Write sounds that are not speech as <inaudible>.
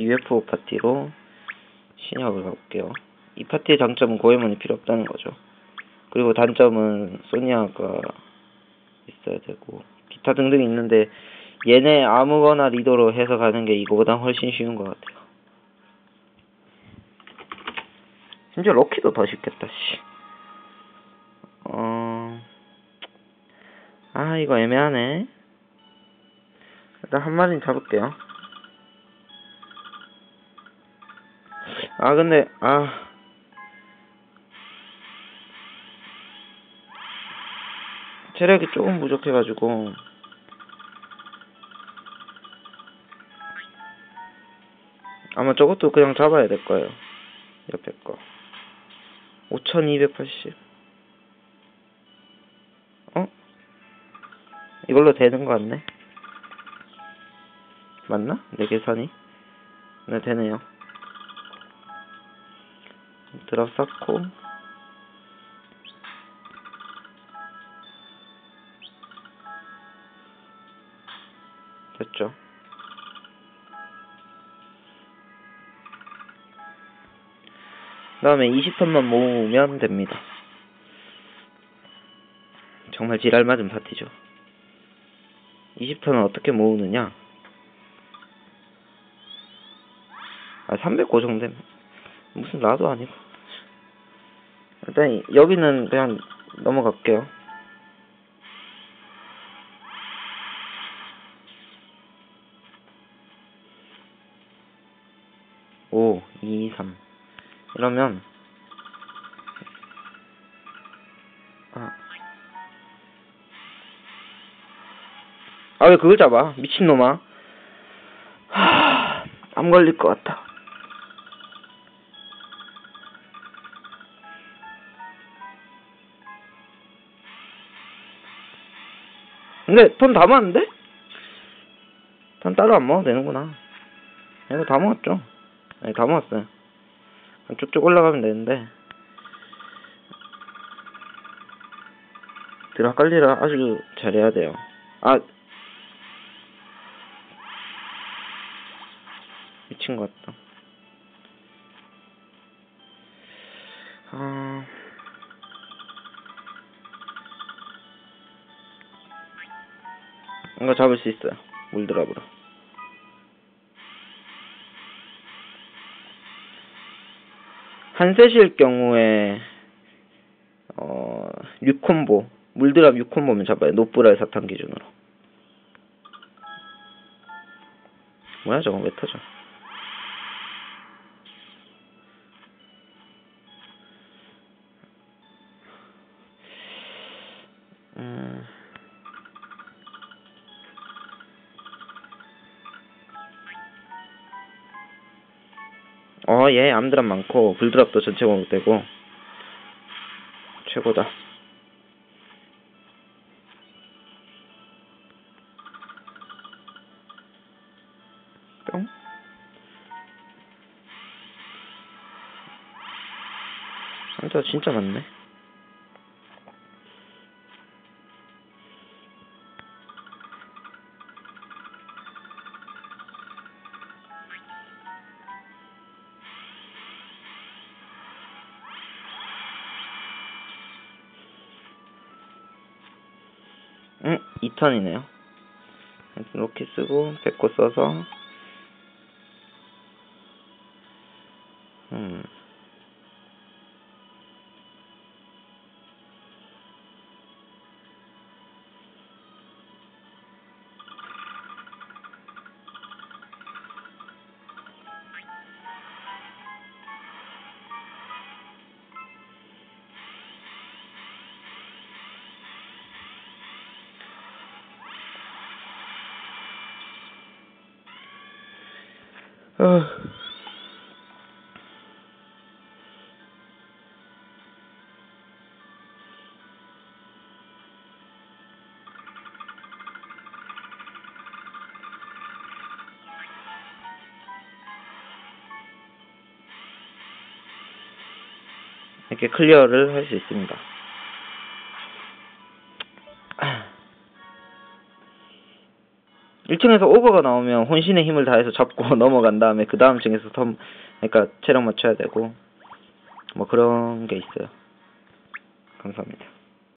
UFO 파티로 신협을 가볼게요. 이 파티의 장점은 고해문이 필요 없다는 거죠. 그리고 단점은 소니아가 있어야 되고 기타 등등 있는데 얘네 아무거나 리더로 해서 가는 게 이거보다 훨씬 쉬운 것 같아요. 심지어 럭키도 더 쉽겠다, 씨. 어, 아, 이거 애매하네. 일단 한 마리는 잡을게요. 아, 근데, 아. 체력이 조금 부족해가지고. 아마 저것도 그냥 잡아야 될 거예요. 옆에 거. 5280. 어? 이걸로 되는 거 같네. 맞나? 내 계산이? 네, 되네요. 드랍 쌓고. 됐죠. 다음에 20턴만 모으면 됩니다. 정말 지랄 맞은 파티죠. 20턴은 어떻게 모으느냐? 아, 300 고정됨. 무슨 나도 아니고. 일단, 여기는 그냥 넘어갈게요. 오, 2, 3. 이러면, 아. 아, 왜 그걸 잡아? 미친놈아. 하, 암 걸릴 것 같아. 근데 돈다 모았는데? 돈 따로 안 먹어도 되는구나. 이거 다 모았죠? 아니, 다 모았어요. 쭉쭉 올라가면 되는데. 드라 깔리라 아주 잘해야 돼요. 아, 미친 것 같다. 아, 이거 잡을 수 있어요. 물드랍으로. 한셋일 경우에 어 6콤보 물드랍 6콤보면 잡아요. 노브라의 사탕 기준으로. 뭐야 저거 왜 터져? 어, 얘 암드랍 많고 불드랍도 전체 공격되고 최고다. 뿅. 암드랍 진짜 많네. 응, 2턴이네요. 이렇게 쓰고, 100코 써서, 음. 어. 이렇게 클리어를 할 수 있습니다. 일체 층에서 오버가 나오면 혼신의 힘을 다해서 잡고 <laughs> 넘어간 다음에 그 다음 층에서 텀 그러니까 체력 맞춰야 되고 뭐 그런 게 있어요. 감사합니다.